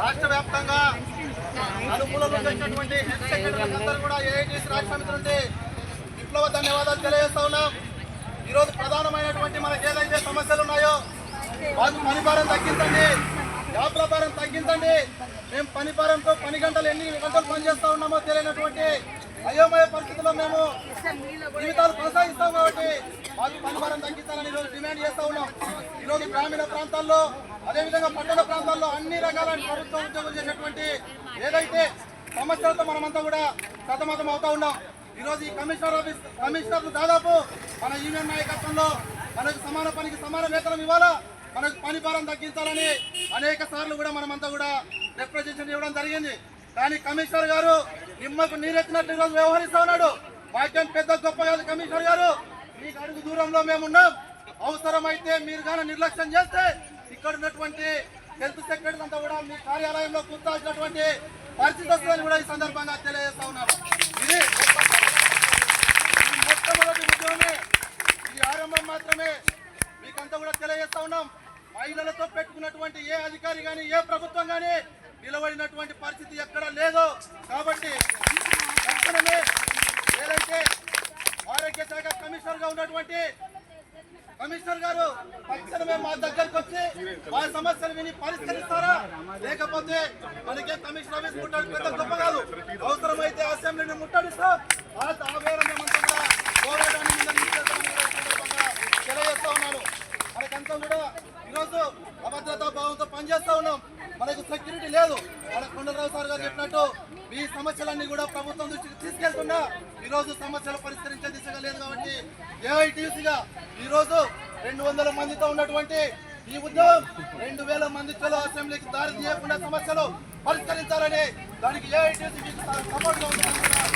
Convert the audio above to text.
రాష్ట్ర వ్యాప్తంగా అనుకూలంలో వచ్చినటువంటి హెల్త్ సెక్రటరీస్ అందరూ కూడా ఏఐటీసీ రాష్ట్ర నుండి విప్లవ ధన్యవాదాలు తెలియజేస్తా ఉన్నాం. ఈరోజు ప్రధానమైనటువంటి మనకు ఏదైతే సమస్యలు ఉన్నాయో మాకు పని భారం తగ్గించండి. వ్యాపార భారం తగ్గించండి. మేము పని భారంతో పని గంటలు ఎన్ని గంటలు పనిచేస్తా ఉన్నామో తెలియనటువంటి అయోమయ పరిస్థితుల్లో మేము జీవితాలు కొనసాగిస్తాం కాబట్టి మాకు పని భారం తగ్గించాలని ఈరోజు డిమాండ్ చేస్తా ఉన్నాం. ఈరోజు గ్రామీణ ప్రాంతాల్లో అదేవిధంగా పట్టణ ప్రాంతాల్లో అన్ని రకాల ప్రభుత్వ ఉద్యోగులు చేసేటువంటి ఏదైతే సమస్యలతో మనమంతా కూడా సతమతం అవుతా ఉన్నాం. ఈరోజు ఈ కమిషనర్ ఆఫీస్ కమిషనర్లు దాదాపు మన యూనియన్ నాయకత్వంలో మనకు సమాన పనికి సమాన వేతనం ఇవ్వాలా? మనకు పని భారం తగ్గించాలని అనేక సార్లు కూడా మనమంతా కూడా రిప్రజెంటేషన్ ఇవ్వడం జరిగింది. కానీ కమిషనర్ గారు నిమ్మకు నీరెత్తినట్టు ఈరోజు వ్యవహరిస్తా ఉన్నాడు. వాక్యం పెద్ద గొప్ప కాదు కమిషనర్ గారు. మీకు అడుగు దూరంలో మేము ఉన్నాం అవసరమైతే మీరు కానీ నిర్లక్ష్యం చేస్తే ఇక్కడ ఉన్నటువంటి హెల్త్ సెక్రటరీ అంతా కూడా మీ కార్యాలయంలో కూర్చాల్సినటువంటి పరిస్థితి వస్తుందని కూడా ఈ సందర్భంగా తెలియజేస్తా ఉన్నాను ఇది మొట్టమొదటి ఉద్యమమే. ఇది ఆరంభం మాత్రమే. మీకంతా కూడా తెలియజేస్తా ఉన్నాం. మహిళలతో పెట్టుకున్నటువంటి ఏ అధికారి కానీ ఏ ప్రభుత్వం కానీ నిలబడినటువంటి పరిస్థితి ఎక్కడ లేదు కాబట్టి తక్షణమే ఏదైతే ఆరోగ్య శాఖ కమిషనర్గా ఉన్నటువంటి కమిషనర్ గారు తక్షణమే మా దగ్గరకు వచ్చి మా సమస్యలు విని పరిష్కరిస్తారా? లేకపోతే మనకే కమిషనర్ ఆఫీస్ ముట్టడి పెద్ద గొప్ప కాదు. అవసరమైతే అసెంబ్లీని ముట్టడిస్తాం ఆ ఆ మేమంతా కూడా పోరాటాన్ని కూడా ఈ తెలియజేస్తా ఉన్నాను. మనకంతా కూడా ఈరోజు అభద్రతా భావంతో పనిచేస్తా ఉన్నాం. మనకు సెక్యూరిటీ లేదు. మన కొండరావు సార్ గారు చెప్పినట్టు ఈ సమస్యలన్నీ కూడా ప్రభుత్వం దృష్టికి తీసుకెళ్తున్నా. ఈరోజు సమస్యలు పరిష్కరించే దిశగా లేదు కాబట్టి ఏఐటీసీగా ఈ రోజు రెండు వందల మందితో ఉన్నటువంటి ఈ ఉద్యమం రెండు వేల మంది చలో అసెంబ్లీకి దారి తీయకుండా సమస్యలు పరిష్కరించాలని దానికి ఏఐటీసీ సపోర్ట్గా ఉంటుంది